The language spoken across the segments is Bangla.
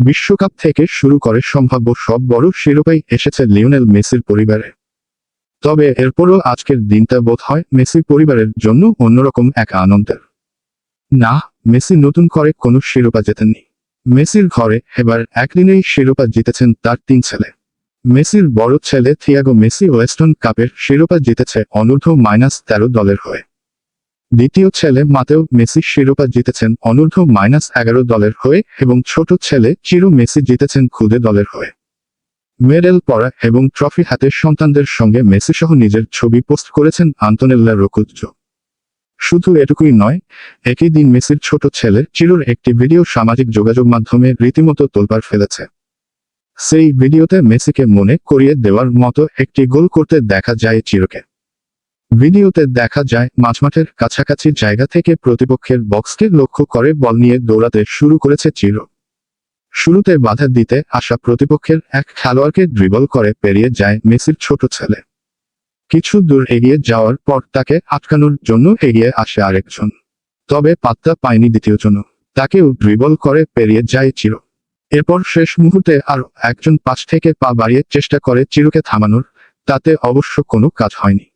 বিশ্বকাপ থেকে শুরু করে সম্ভাব্য সব বড় শিরোপাই এসেছে লিওনেল মেসির পরিবারে। তবে এরপরও আজকের দিনটা বোধ হয় মেসি পরিবারের জন্য অন্যরকম এক আনন্দের। না, মেসি নতুন করে কোনো শিরোপা জেতেননি। মেসির ঘরে এবার একদিনেই শিরোপা জিতেছেন তার তিন ছেলে। মেসির বড় ছেলে থিয়াগো মেসি ওয়েস্টার্ন কাপের শিরোপা জিতেছে অনূর্ধ্ব মাইনাস তেরো দলের হয়ে। দ্বিতীয় ছেলে মাতেও মেসি শিরোপা জিতেছেন অনূর্ধ্ব মাইনাস এগারো দলের হয়ে এবং ছোট ছেলে চিরু মেসি জিতেছেন খুদে দলের হয়ে। মেডেল পরা এবং ট্রফি হাতে সন্তানদের সঙ্গে মেসি সহ নিজের ছবি পোস্ট করেছেন আন্তনেল্লা রকুজ্জ। শুধু এটুকুই নয়, একই দিন মেসির ছোট ছেলে চিরুর একটি ভিডিও সামাজিক যোগাযোগ মাধ্যমে রীতিমতো তোলপাড় ফেলেছে। সেই ভিডিওতে মেসিকে মনে করিয়ে দেওয়ার মতো একটি গোল করতে দেখা যায় চিরকে। ভিডিওতে দেখা যায়, মাঝমাঠের কাছাকাছি জায়গা থেকে প্রতিপক্ষের বক্সকে লক্ষ্য করে বল নিয়ে দৌড়াতে শুরু করেছে চির। শুরুতে বাধা দিতে আসা প্রতিপক্ষের এক খেলোয়াড়কে ড্রিবল করে পেরিয়ে যায় মেসির ছোট ছেলে। কিছু দূর এগিয়ে যাওয়ার পর তাকে আটকানোর জন্য এগিয়ে আসে আরেকজন। তবে পাত্তা পায়নি দ্বিতীয়জন তাকেও ড্রিবল করে পেরিয়ে যায় চির। এরপর শেষ মুহূর্তে আর একজন পাশ থেকে পা বাড়িয়ে চেষ্টা করে চিরকে থামানোর, তাতে অবশ্য কোনো কাজ হয়নি।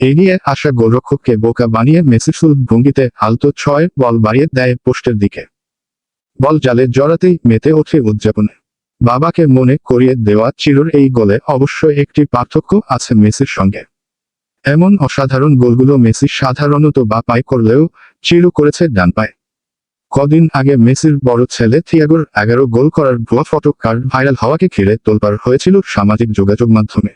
এগিয়ে আসা গোলরক্ষককে বোকা বানিয়ে মেসিসুল ভঙ্গিতে আলতো ছয় বল বাড়িয়ে দেয় পোস্টের দিকে। বল জালে জড়াতেই মেতে ওঠে উদযাপনে। বাবাকে মনে করিয়ে দেওয়া চিরুর এই গোলে অবশ্য একটি পার্থক্য আছে মেসির সঙ্গে। এমন অসাধারণ গোলগুলো মেসি সাধারণত বা পায় করলেও চিরু করেছে ডান পায়। কদিন আগে মেসির বড় ছেলে থিয়াগোর এগারো গোল করার ভুয়া ফটো কার্ড ভাইরাল হওয়াকে ঘিরে তোলপার হয়েছিল সামাজিক যোগাযোগ মাধ্যমে।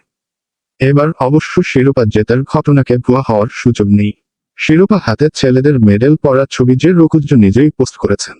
এবার অবশ্য শিরোপা জেতার ঘটনাকে ভুয়া হওয়ার সুযোগ নেই। শিরোপা হাতে ছেলেদের মেডেল পরা ছবি যে রকুজ নিজেই পোস্ট করেছেন।